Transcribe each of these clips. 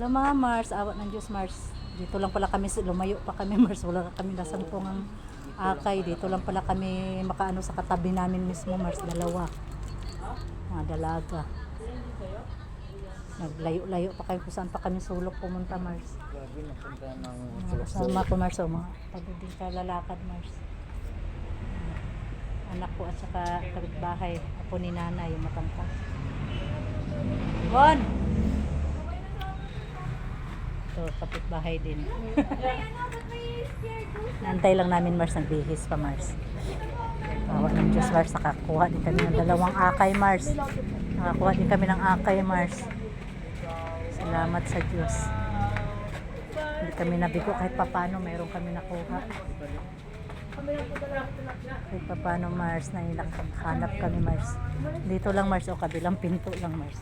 Hello mga Mars, awat ng Diyos Mars. Dito lang pala kami, lumayo pa kami Mars. Wala kami nasangkong ang akay. Dito lang pala kami makaano sa katabi namin mismo Mars. Dalawa. Mga dalaga. Naglayo-layo pa kami kung saan pa kami sulok pumunta Mars. Grabe na punta ng kasama ko Mars o mga pagod din ka lalakad Mars. Anak ko at saka kapitbahay. Ako ni Nana yung matangka. Bon! Ito, kapitbahay din. Nantay lang namin Mars, nagbihis pa Mars. Tawa ng Diyos Mars, nakakuha din kami ng dalawang akay Mars. Nakakuha din kami ng akay Mars. Salamat sa Diyos. Hindi kami nabigo kahit papano, mayroon kami nakuha. Kahit papano Mars, hanap kami Mars. Dito lang Mars, o kabilang pinto lang Mars.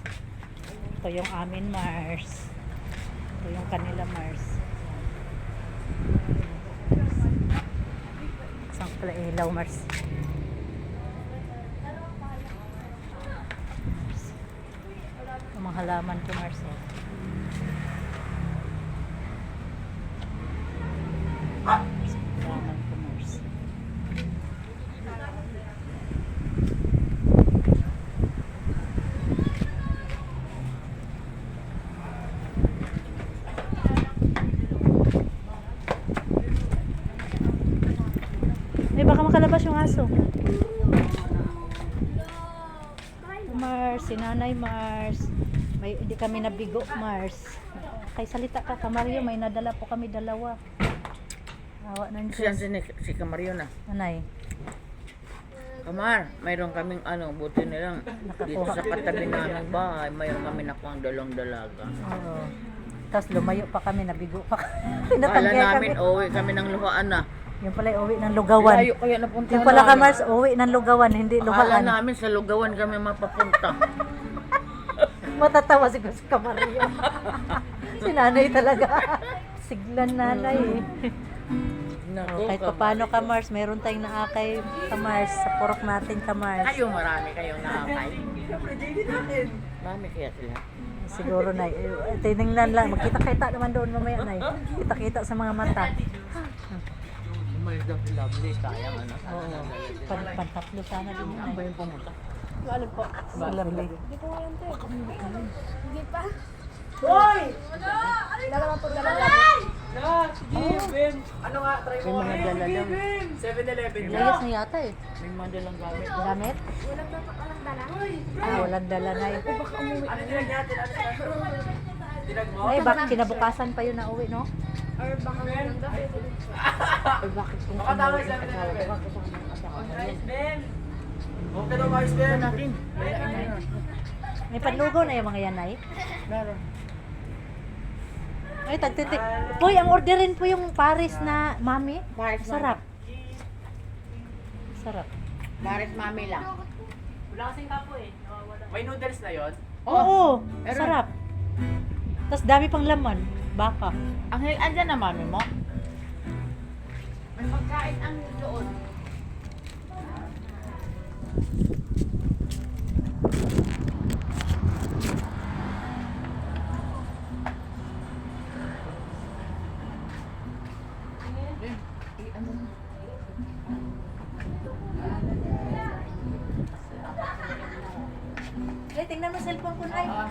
Ito yung amin Mars. Ito yung kanila Mars. Isang pala ilaw Mars. Yung mga halaman ko Mars. Oh. Halaman ko Mars. Eh, baka makalabas yung aso. Mars, si Nanay Mars. May, hindi kami nabigo, Mars. Kay salita ka, Kamario, may nadala po kami dalawa. Awa ng Siya Diyos. si, si Kamario na. Nanay, Kamar, mayroon kaming ano, buti nilang dito sa katabi naming bahay, mayroon kami nakuha dalawang dalaga. oo. Tapos lumayo pa kami, nabigo pa kami. Kala namin, kami. uwi kami ng luhaan na. Yung pala yung uwi ng lugawan. Layo kaya napunta Yung pala ka, Mars, uwi ng lugawan, hindi Akala luhaan. namin sa lugawan kami mapapunta. Matatawa si Kamario. si nanay talaga. Siglan nanay eh. Naku, Oh, kahit Kamar. paano ka Mars, meron tayong naakay ka Mars, sa purok natin ka Mars. Kayo marami kayong nakakay. Marami kaya sila. Siguro na, eh, tinignan lang, magkita-kita naman doon mamaya na Kita-kita sa mga mata. Umalis daw si Lovely, sayang ano. Oo, pan pantatlo sana din yun. Ano ba yung pumunta? Alam po. Sa lovely. Hindi ko ngayon te. Hindi pa. Hoy! Ano? Dalawa po dalawa. May mga dala lang. Layas na yata eh. May mga dalang gamit. Gamit? Walang dala. Ah, walang dala na eh. Baka umuwi. Ay, bakit kinabukasan pa yun na uwi, no? Or baka dala. Ay, bakit kung ano yung asawa ko, bakit ang mga asawa ko yun? Ano natin? Wala na yun. May panlugaw na yung mga yanay? Meron. Ay, tagtitik. Poy, ang orderin po yung Paris na mami. Paris Sarap. Sarap. Paris mami lang. May noodles na yon. Oo, sarap. Tapos dami pang laman. Baka. Ang andyan na mami mo? May pagkain ang doon. Ay, tingnan mo cellphone ko na.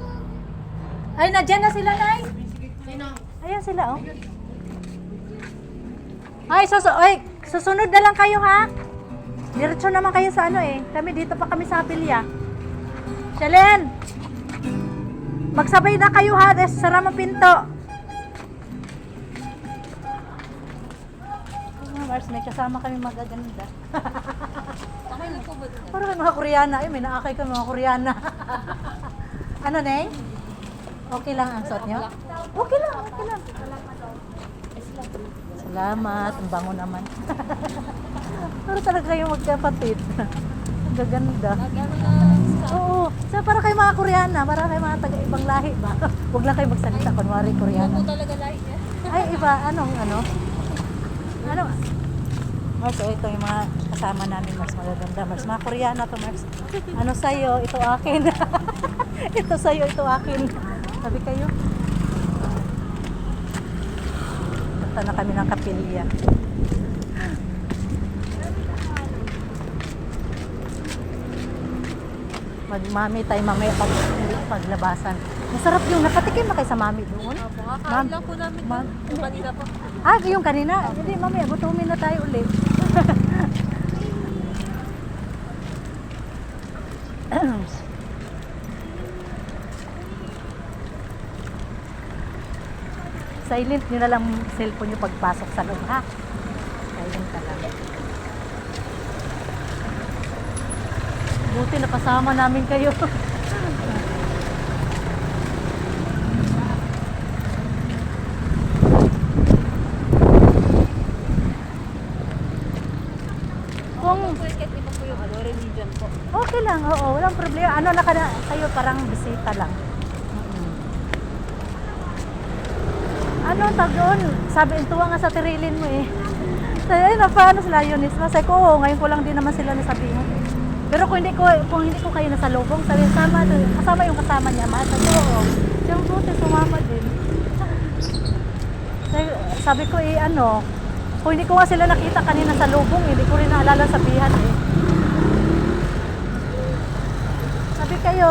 Ay, nadyan na sila, Nay. Sino? Ayan sila, oh. Ay, susu ay, susunod na lang kayo, ha? Diretso naman kayo sa ano, eh. Kami, dito pa kami sa Apilya. Shalen! Magsabay na kayo, ha? Des, sara mo pinto. Ah, Mars, may kasama kami magaganda. Parang mga Koreana. Ay, may naakay kami mga Koreana. ano, Neng? Okay lang ang suot niyo? Okay lang, okay lang. Salamat, ang bango naman. Pero talaga kayo magkapatid. Ang gaganda. Oo, so para kayo mga Koreana, para kayo mga taga ibang lahi ba? Huwag lang kayo magsalita, kunwari Koreana. talaga lahi niya. Ay, iba, anong ano? Ano? Mars, oh, ito yung mga kasama namin, Mars, magaganda. Mars, mga Koreana to, Mars. Ano sa'yo, ito akin. ito sa'yo, ito akin. Sabi kayo. Punta na kami ng kapilya. Magmami tayo mamaya pag paglabasan. Masarap yung nakatikim na kayo sa mami doon. Opo, kakain lang po namin. Ma'am. Yung kanina po. Ah, yung kanina. Hindi, mamaya, gutumin na tayo ulit. Silent nyo na lang cellphone nyo pagpasok sa loob, ha? Silent ka lang. Buti napasama namin kayo. Kung ano. Okay lang, oo, walang problema. Ano na ka na, kayo parang bisita lang. Ano tawag doon? Sabi, tuwa nga sa tirilin mo eh. Sabi, ay, na, paano sila yun? Sabi ko, oo, ngayon ko lang din naman sila nasabihan. Pero kung hindi ko, kung hindi ko kayo nasa lubong, sabi, sama, kasama yung kasama niya, ma. Sabi oo. Siyang buti, sumama din. Sabi, sabi ko, eh, ano, kung hindi ko nga sila nakita kanina sa lubong, eh, hindi ko rin naalala sabihan eh. Sabi kayo,